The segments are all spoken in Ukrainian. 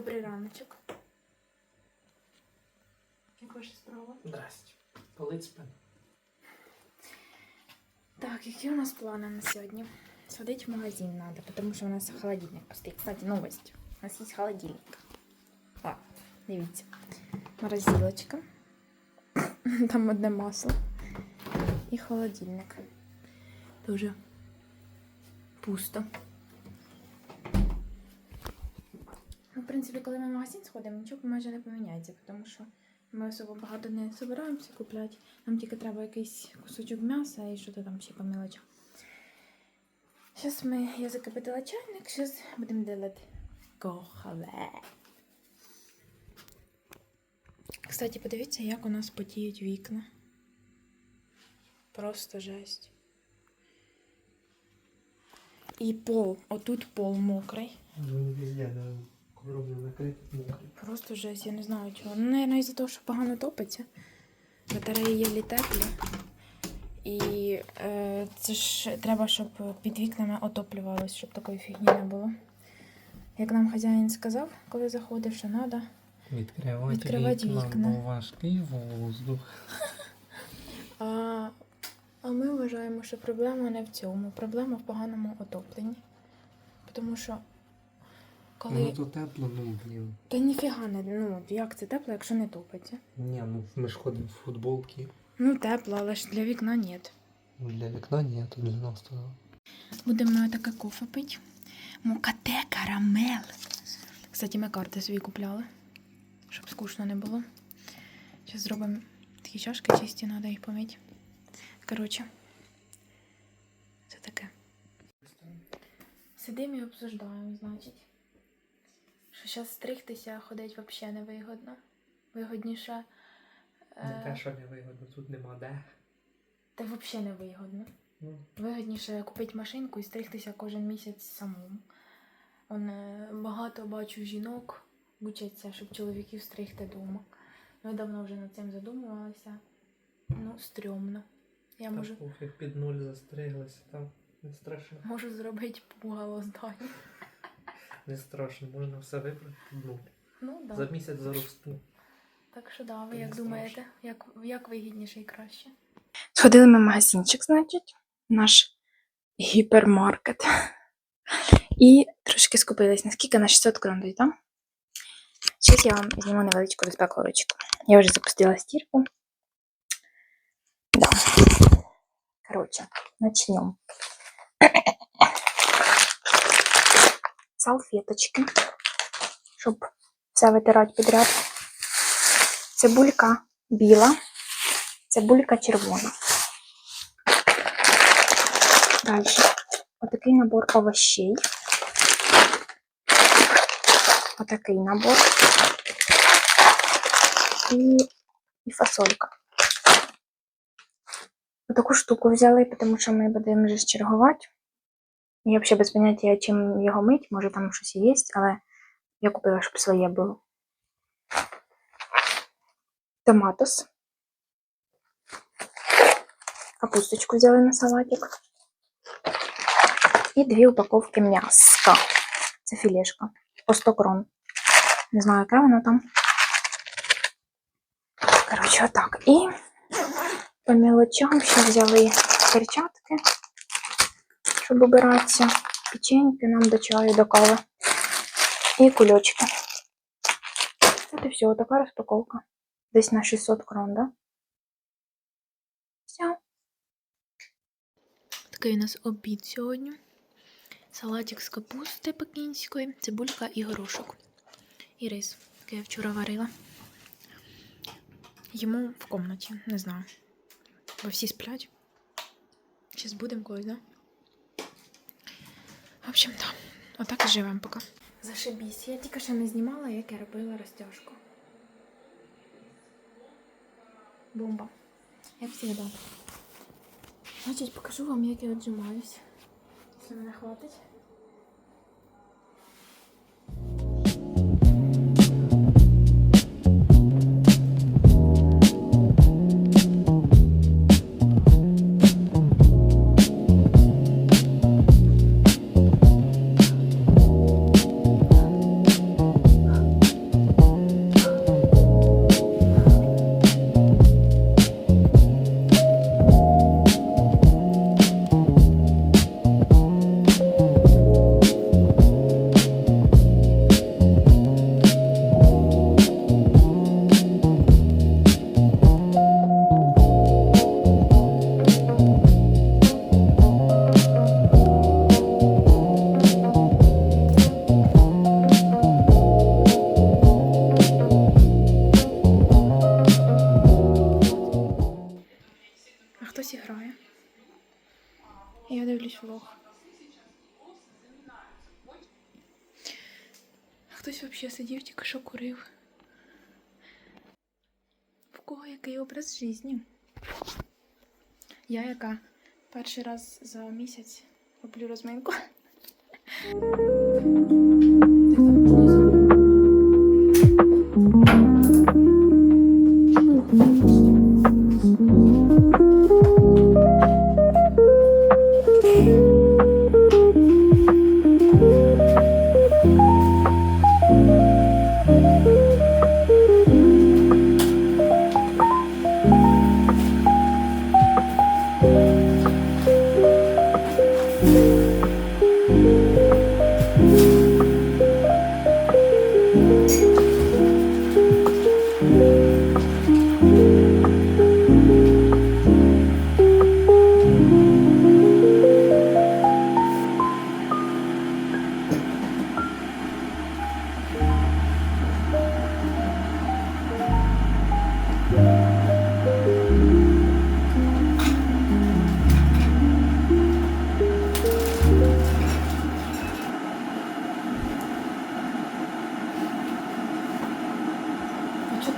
Добрий раночок. Як ваша справа? Здрасте. Болить спина. Так, які у нас плани на сьогодні? Сходить в магазин надо, потому що у нас холодильник пустий. Кстати, новость. У нас є холодильник. О, дивіться. Морозилочка. Там одне масло. І холодильник. Дуже пусто. Ну, в принципі, коли ми в магазин сходимо, нічого майже не поміняється, тому що ми особо багато не збираємося купляти. Нам тільки треба якийсь кусочок м'яса і що то там ще по мелочам. Зараз ми, я закипятила чайник, зараз будемо делати кохале. Кстати, подивіться, як у нас потіють вікна. Просто жесть. І пол, отут пол мокрий. Ну, везде, да. Ковром накритий, мокрий. Просто жесть, я не знаю чого. Ну, наверное, із-за того, що погано топиться. Батареї є теплі. І е, це ж треба, щоб під вікнами отоплювалось, щоб такої фігні не було. Як нам хазяїн сказав, коли заходив, що треба. Відкривати, Відкривати вікна, вікна. бо важкий воздух. А, а ми вважаємо, що проблема не в цьому. Проблема в поганому отопленні. Тому що коли. Ну то тепло, ну блін. Та ніфіга не. Ну, як це тепло, якщо не топиться? Ні, ну ми ж ходимо в футболки. Ну, тепло, але ж для вікна ні. Ну, Для вікна ні, то для нас то. Будемо таке кофе пити. Мукате карамел. Кстати, ми карти собі купляли, щоб скучно не було. Зараз зробимо такі чашки чисті, треба їх помити. Коротше, це таке. Сидимо і обсуждаємо, значить. Зараз стригтися ходить взагалі невигодно. Вигодніше. Не те, Е, що не вигодно, тут нема де. та взагалі не вигодно. Ну, Вигідніше купити машинку і стригтися кожен місяць самому. Он, е, багато бачу жінок учаться, щоб чоловіків стригти вдома. Ми давно вже над цим задумувалися. Ну, стрьомно. Я та можу, пофіг під нуль застриглися, там не страшно. можу зробити пугало здання. Не страшно, можна все вибрати під нуль. Ну так. За місяць заросту. Так що да, ви як страшно. думаєте, як, як вигідніше і краще? Сходили ми в магазинчик, значить, наш гіпермаркет. І трошки скупились. Наскільки на 600 крон так? Зараз я вам зніму невеличку розпаковочку. Я вже запустила стірку. Да. Коротше, начнем. Салфеточки, щоб все витирати підряд. Цибулька біла, цибулька червона. Далі. Отакий набор овощей. Отакий набор. І, і фасолька. Отаку штуку взяли, тому що ми будемо вже чергувати. Я взагалі без поняття, чим його мить, може там щось і є, але я купила, щоб своє було. Томатос. Капусточку взяли на салатик. І дві упаковки м'яска. Це філешка. По 100 крон. Не знаю, яке воно там. Коротше, отак. І по мелочам ще взяли перчатки, щоб обиратися. Печеньки нам до чаю, до кави. І кульочки. От і все, така розпаковка. Десь на 600 крон, да? Все. Такий у нас обід сьогодні. Салатик з капусти пекінської, цибулька і горошок. І рис, який я вчора варила. Йому в комнаті, не знаю. Бо всі сплять. Зараз будемо когось, да? В общем, так. Отак і живемо поки. Зашибісь. Я тільки ще не знімала, як я робила розтяжку. Бомба. Як завжди. Значить, покажу вам, як я віджимаюсь. Якщо мене хватить. Десь грає. Я дивлюсь влог. Хтось взагалі сидів, тільки що курив. В кого який образ житті? Я яка перший раз за місяць роблю розминку.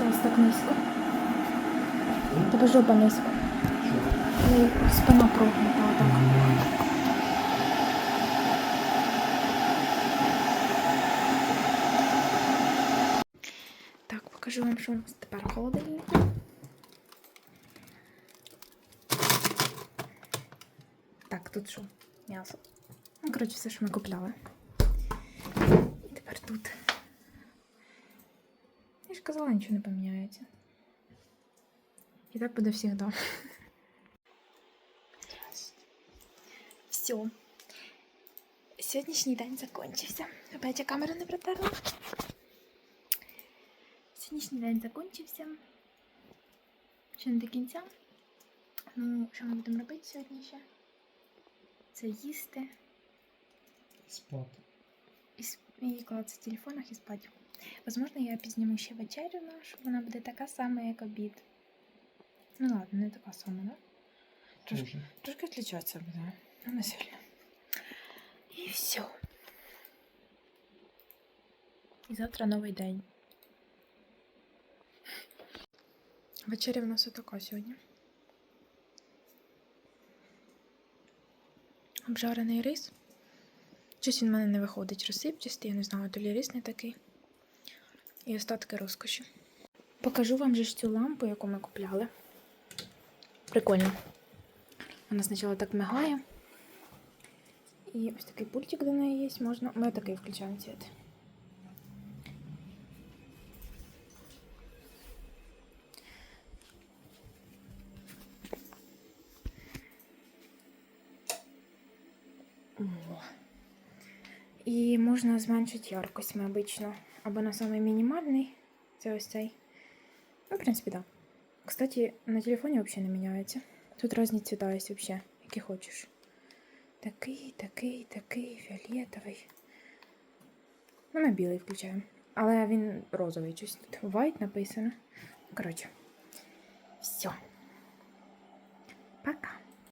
Ось так низько? Тебе жопа низько. І спина прогнута отак. Так, покажу вам, що у нас тепер в холодильнику. Так, тут що? М'ясо. Ну, коротше, все, що ми купляли. І тепер тут. Я ж казала, нічого не поміняється. І так буде завжди. Все. Сьогоднішній день закінчився. Опять я камеру не протерла. Сьогоднішній день закінчився. Ще не до кінця. Ну, що ми будемо робити сьогодні ще? Це їсти Спати. і, с- і клацати в телефонах і спати. Возможно, я підзніму ще вечерю нашу, вона буде така сама, як обід. Ну ладно, не така сама, да? Трошки, трошки відлічатися буде, ну не сильно. І все. І завтра новий день. Вечеря в нас отака сьогодні. Обжарений рис. Щось він в мене не виходить розсипчастий, я не знаю, то лі рис не такий. І остатки розкоші. Покажу вам же цю лампу, яку ми купляли. Прикольно. Вона спочатку так мигає. І ось такий пультик до неї є. Можна. Ми такий включаємо цвіт. І можна зменшити яркость, ми обично. Або на самий мінімальний. Це ось цей. Ну, в принципі, так. Да. Кстати, на телефоні взагалі не міняється. Тут різні цвіта є взагалі, які хочеш. Такий, такий, такий, фіолетовий. Ну, на білий включаємо. Але він розовий щось тут. White написано. Коротше. Все. Пока.